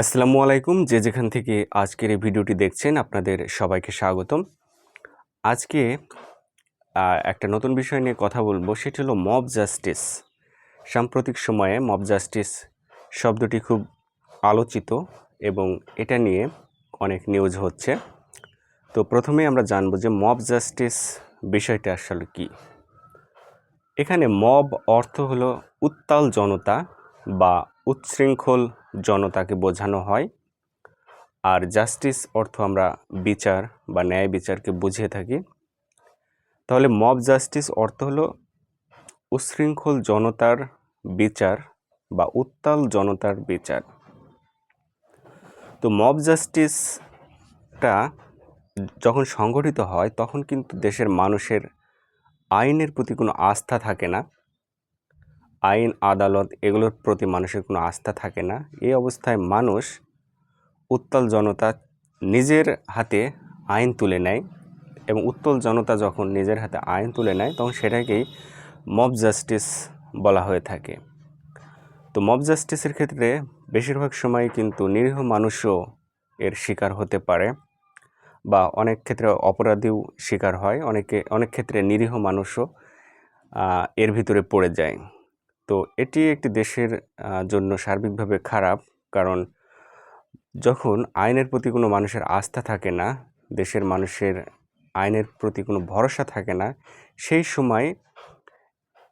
আসসালামু আলাইকুম, যে যেখান থেকে আজকের এই ভিডিওটি দেখছেন আপনাদের সবাইকে স্বাগতম। আজকে একটা নতুন বিষয় নিয়ে কথা বলব, সেটি হলো মব জাস্টিস। সাম্প্রতিক সময়ে মব জাস্টিস শব্দটি খুব আলোচিত এবং এটা নিয়ে অনেক নিউজ হচ্ছে। তো প্রথমে আমরা জানব যে মব জাস্টিস বিষয়টা আসলে কী। এখানে মব অর্থ হলো উত্তাল জনতা বা উচ্ছৃঙ্খল জনতাকে বোঝানো হয়। আর জাস্টিস অর্থ আমরা বিচার বা ন্যায় বিচারকে বুঝিয়ে থাকি। তাহলে মব জাস্টিস অর্থ হলো উচ্ছৃঙ্খল জনতার বিচার বা উত্তাল জনতার বিচার। তো মব জাস্টিসটা যখন সংগঠিত হয় তখন কিন্তু দেশের মানুষের আইনের প্রতি কোনো আস্থা থাকে না। আইন, আদালত এগুলোর প্রতি মানুষের কোনো আস্থা থাকে না। এই অবস্থায় মানুষ উত্তাল জনতা নিজের হাতে আইন তুলে নেয় এবং উত্তল জনতা যখন নিজের হাতে আইন তুলে নেয়, তখন সেটাকেই মব জাস্টিস বলা হয়ে থাকে। তো মব জাস্টিসের ক্ষেত্রে বেশিরভাগ সময় কিন্তু নিরীহ মানুষও এর শিকার হতে পারে বা অনেক ক্ষেত্রে অপরাধীও শিকার হয়। অনেকে, অনেক ক্ষেত্রে নিরীহ মানুষও এর ভিতরে পড়ে যায়। তো এটি একটি দেশের জন্য সার্বিকভাবে খারাপ। কারণ যখন আইনের প্রতি কোনো মানুষের আস্থা থাকে না, দেশের মানুষের আইনের প্রতি কোনো ভরসা থাকে না, সেই সময়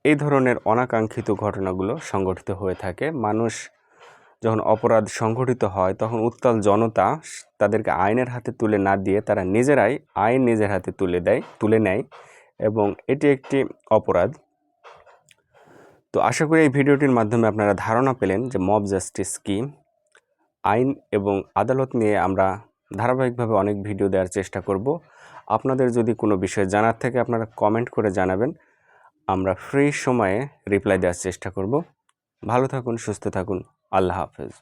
এই ধরনের অনাকাঙ্ক্ষিত ঘটনাগুলো সংগঠিত হয়ে থাকে। মানুষ যখন অপরাধ সংঘটিত হয়, তখন উত্তাল জনতা তাদেরকে আইনের হাতে তুলে না দিয়ে তারা নিজেরাই আইন নিজের হাতে তুলে দেয়, তুলে নেয় এবং এটি একটি অপরাধ। তো আশা করি এই ভিডিওটির মাধ্যমে আপনারা ধারণা পেলেন যে মব জাস্টিস কি। আইন এবং আদালত নিয়ে আমরা ধারাবাহিকভাবে অনেক ভিডিও দেওয়ার চেষ্টা করব। আপনাদের যদি কোনো বিষয় জানার থেকে আপনারা কমেন্ট করে জানাবেন। আমরা ফ্রি সময়ে রিপ্লাই দেওয়ার চেষ্টা করব। ভালো থাকুন, সুস্থ থাকুন। আল্লাহ হাফেজ।